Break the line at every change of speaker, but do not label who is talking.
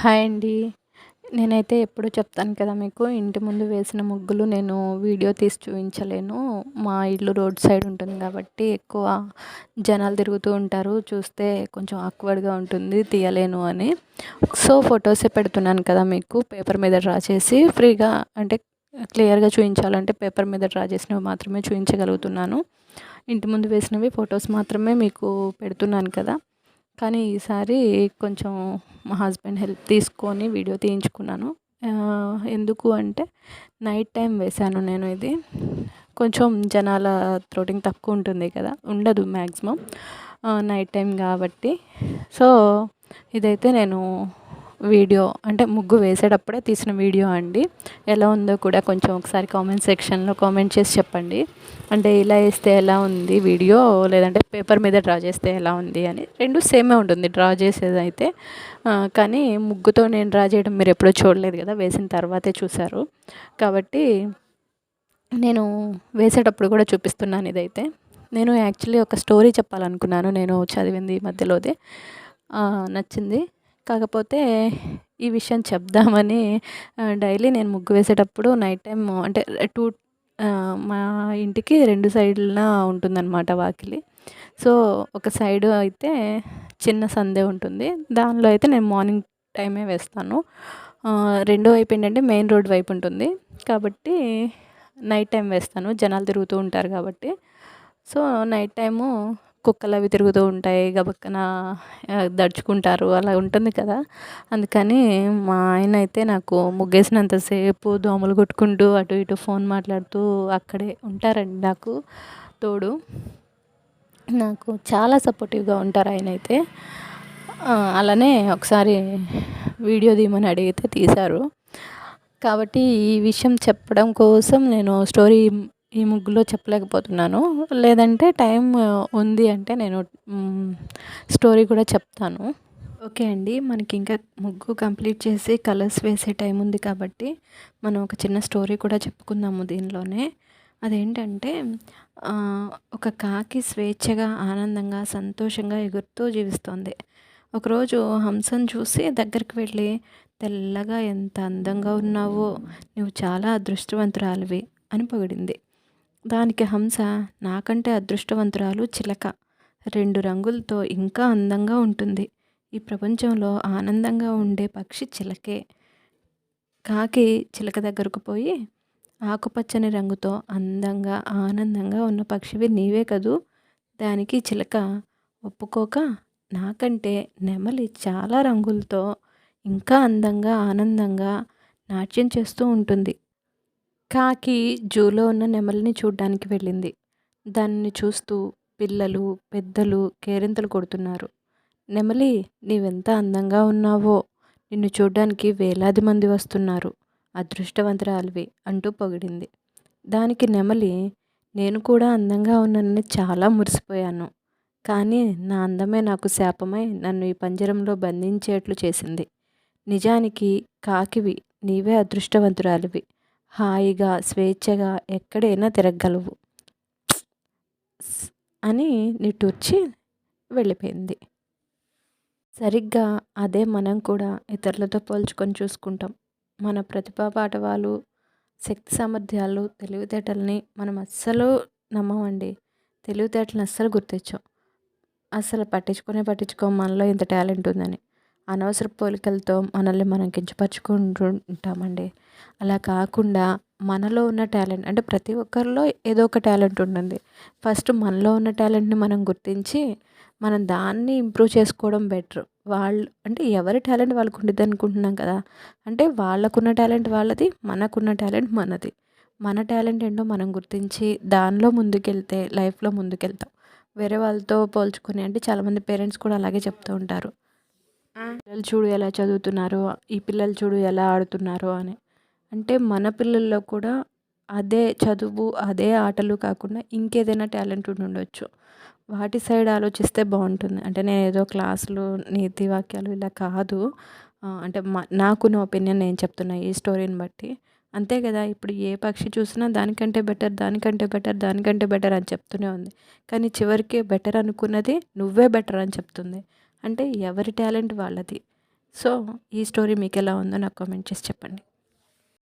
Hi అండి. నేనైతే ఎప్పుడూ చెప్తాను కదా మీకు ఇంటి ముందు వేసిన ముగ్గులు నేను వీడియో తీసి చూపించలేను. మా ఇల్లు రోడ్ సైడ్ ఉంటుంది కాబట్టి ఎక్కువ జనాలు తిరుగుతూ ఉంటారు. చూస్తే కొంచెం ఆక్వర్డ్గా ఉంటుంది తీయలేను అని. సో ఫొటోసే పెడుతున్నాను కదా మీకు పేపర్ మీద డ్రా చేసి ఫ్రీగా అంటే క్లియర్గా చూపించాలంటే పేపర్ మీద డ్రా చేసినవి మాత్రమే చూపించగలుగుతున్నాను. ఇంటి ముందు వేసినవి ఫొటోస్ మాత్రమే మీకు పెడుతున్నాను కదా. కానీ ఈసారి కొంచెం మా హస్బెండ్ హెల్ప్ తీసుకొని వీడియో తీయించుకున్నాను. ఎందుకు అంటే నైట్ టైం వేశాను నేను ఇది. కొంచెం జనాల త్రోటింగ్ తక్కువ ఉంటుంది కదా ఉండదు మ్యాక్సిమం నైట్ టైం కాబట్టి. సో ఇదైతే నేను వీడియో అంటే ముగ్గు వేసేటప్పుడే తీసిన వీడియో అండి. ఎలా ఉందో కూడా కొంచెం ఒకసారి కామెంట్ సెక్షన్లో కామెంట్ చేసి చెప్పండి. అంటే ఇలా వేస్తే ఎలా ఉంది వీడియో? లేదంటే పేపర్ మీద డ్రా చేస్తే ఎలా ఉంది అని. రెండు సేమే ఉంటుంది డ్రా చేసేది అయితే. కానీ ముగ్గుతో నేను డ్రా చేయడం మీరు ఎప్పుడూ చూడలేదు కదా వేసిన తర్వాతే చూశారు. కాబట్టి నేను వేసేటప్పుడు కూడా చూపిస్తున్నాను ఇదైతే. నేను యాక్చువల్లీ ఒక స్టోరీ చెప్పాలనుకున్నాను నేను చదివింది మధ్యలోదే. నచ్చింది. కాకపోతే ఈ విషయం చెప్దామని డైలీ నేను ముగ్గు వేసేటప్పుడు నైట్ టైం అంటే టూ మా ఇంటికి రెండు సైడ్ల ఉంటుందన్నమాట వాకిలి. సో ఒక సైడు అయితే చిన్న సందే ఉంటుంది. దానిలో అయితే నేను మార్నింగ్ టైమే వేస్తాను. రెండో వైపు ఏంటంటే మెయిన్ రోడ్ వైపు ఉంటుంది. కాబట్టి నైట్ టైం వేస్తాను. జనాలు తిరుగుతూ ఉంటారు కాబట్టి. సో నైట్ టైము కుక్కలు అవి తిరుగుతూ ఉంటాయి గబక్కన దడుచుకుంటారు అలా ఉంటుంది కదా. అందుకని మా ఆయన అయితే నాకు ముగ్గేసినంతసేపు దోమలు కొట్టుకుంటూ అటు ఇటు ఫోన్ మాట్లాడుతూ అక్కడే ఉంటారండి నాకు తోడు. నాకు చాలా సపోర్టివ్గా ఉంటారు ఆయన అయితే. అలానే ఒకసారి వీడియో తీయమని అడిగితే తీశారు. కాబట్టి ఈ విషయం చెప్పడం కోసం నేను స్టోరీ ఈ ముగ్గులో చెప్పలేకపోతున్నాను. లేదంటే టైం ఉంది అంటే నేను స్టోరీ కూడా చెప్తాను. ఓకే అండి. మనకి ఇంకా ముగ్గు కంప్లీట్ చేసి కలర్స్ వేసే టైం ఉంది కాబట్టి మనం ఒక చిన్న స్టోరీ కూడా చెప్పుకుందాము దీనిలోనే. అదేంటంటే ఒక కాకి స్వేచ్ఛగా ఆనందంగా సంతోషంగా ఎగురుతూ జీవిస్తోంది. ఒకరోజు హంసను చూసి దగ్గరికి వెళ్ళి తెల్లగా ఎంత అందంగా ఉన్నావో నువ్వు చాలా అదృష్టవంతురాలివి అని పొగిడింది. దానికి హంస నాకంటే అదృష్టవంతురాలు చిలక. రెండు రంగులతో ఇంకా అందంగా ఉంటుంది. ఈ ప్రపంచంలో ఆనందంగా ఉండే పక్షి చిలకే. కాకి చిలక దగ్గరకు పోయి ఆకుపచ్చని రంగుతో అందంగా ఆనందంగా ఉన్న పక్షివి నీవే కదూ? దానికి చిలక ఒప్పుకోక నాకంటే నెమలి చాలా రంగులతో ఇంకా అందంగా ఆనందంగా నాట్యం చేస్తూ ఉంటుంది. కాకి జూలో ఉన్న నెమలిని చూడ్డానికి వెళ్ళింది. దానిని చూస్తూ పిల్లలు పెద్దలు కేరింతలు కొడుతున్నారు. నెమలి నీవెంత అందంగా ఉన్నావో! నిన్ను చూడ్డానికి వేలాది మంది వస్తున్నారు. అదృష్టవంతురాలివి అంటూ పొగిడింది. దానికి నెమలి నేను కూడా అందంగా ఉన్నానని చాలా మురిసిపోయాను. కానీ నా అందమే నాకు శాపమై నన్ను ఈ పంజరంలో బంధించేట్లు చేసింది. నిజానికి కాకివి నీవే అదృష్టవంతురాలివి. హాయిగా స్వేచ్ఛగా ఎక్కడైనా తిరగలవు అని నిట్టూర్చి వెళ్ళిపోయింది. సరిగ్గా అదే మనం కూడా ఇతరులతో పోల్చుకొని చూసుకుంటాం. మన ప్రతిభా పాఠవాలు శక్తి సామర్థ్యాలు తెలివితేటల్ని మనం అస్సలు నమ్మమండి. తెలివితేటలను అస్సలు గుర్తించాం. అసలు పట్టించుకునే పట్టించుకోం. మనలో ఇంత టాలెంట్ ఉందని. అనవసర పోలికలతో మనల్ని మనం కించపరుచుకుంటూ ఉంటామండి అలా కాకుండా మనలో ఉన్న టాలెంట్ అంటే ప్రతి ఒక్కరిలో ఏదో ఒక టాలెంట్ ఉంటుంది. ఫస్ట్ మనలో ఉన్న టాలెంట్ని మనం గుర్తించి మనం దాన్ని ఇంప్రూవ్ చేసుకోవడం బెటర్. వాళ్ళు అంటే ఎవరి టాలెంట్ వాళ్ళకు ఉండిద్ది అనుకుంటున్నాం కదా అంటే వాళ్ళకున్న టాలెంట్ వాళ్ళది మనకున్న టాలెంట్ మనది. మన టాలెంట్ ఏంటో మనం గుర్తించి దానిలో ముందుకెళ్తే లైఫ్లో ముందుకెళ్తాం. వేరే వాళ్ళతో పోల్చుకొని అంటే చాలామంది పేరెంట్స్ కూడా అలాగే చెప్తూ ఉంటారు. పిల్లలు చూడు ఎలా చదువుతున్నారో ఈ పిల్లలు చూడు ఎలా ఆడుతున్నారో అని. అంటే మన పిల్లల్లో కూడా అదే చదువు అదే ఆటలు కాకుండా ఇంకేదైనా టాలెంట్ ఉండి ఉండొచ్చు. వాటి సైడ్ ఆలోచిస్తే బాగుంటుంది. అంటే నేను ఏదో క్లాసులు నీతి వాక్యాలు ఇలా కాదు. అంటే మా నాకున్న ఒపీనియన్ నేను చెప్తున్నా ఈ స్టోరీని బట్టి. అంతే కదా ఇప్పుడు ఏ పక్షి చూసినా దానికంటే బెటర్ దానికంటే బెటర్ దానికంటే బెటర్ అని చెప్తూనే ఉంది. కానీ చివరికి బెటర్ అనుకున్నది నువ్వే బెటర్ అని చెప్తుంది. అంటే ఎవరి టాలెంట్ వాళ్ళది. సో ఈ స్టోరీ మీకు ఎలా ఉందో నాకు కామెంట్ చేసి చెప్పండి.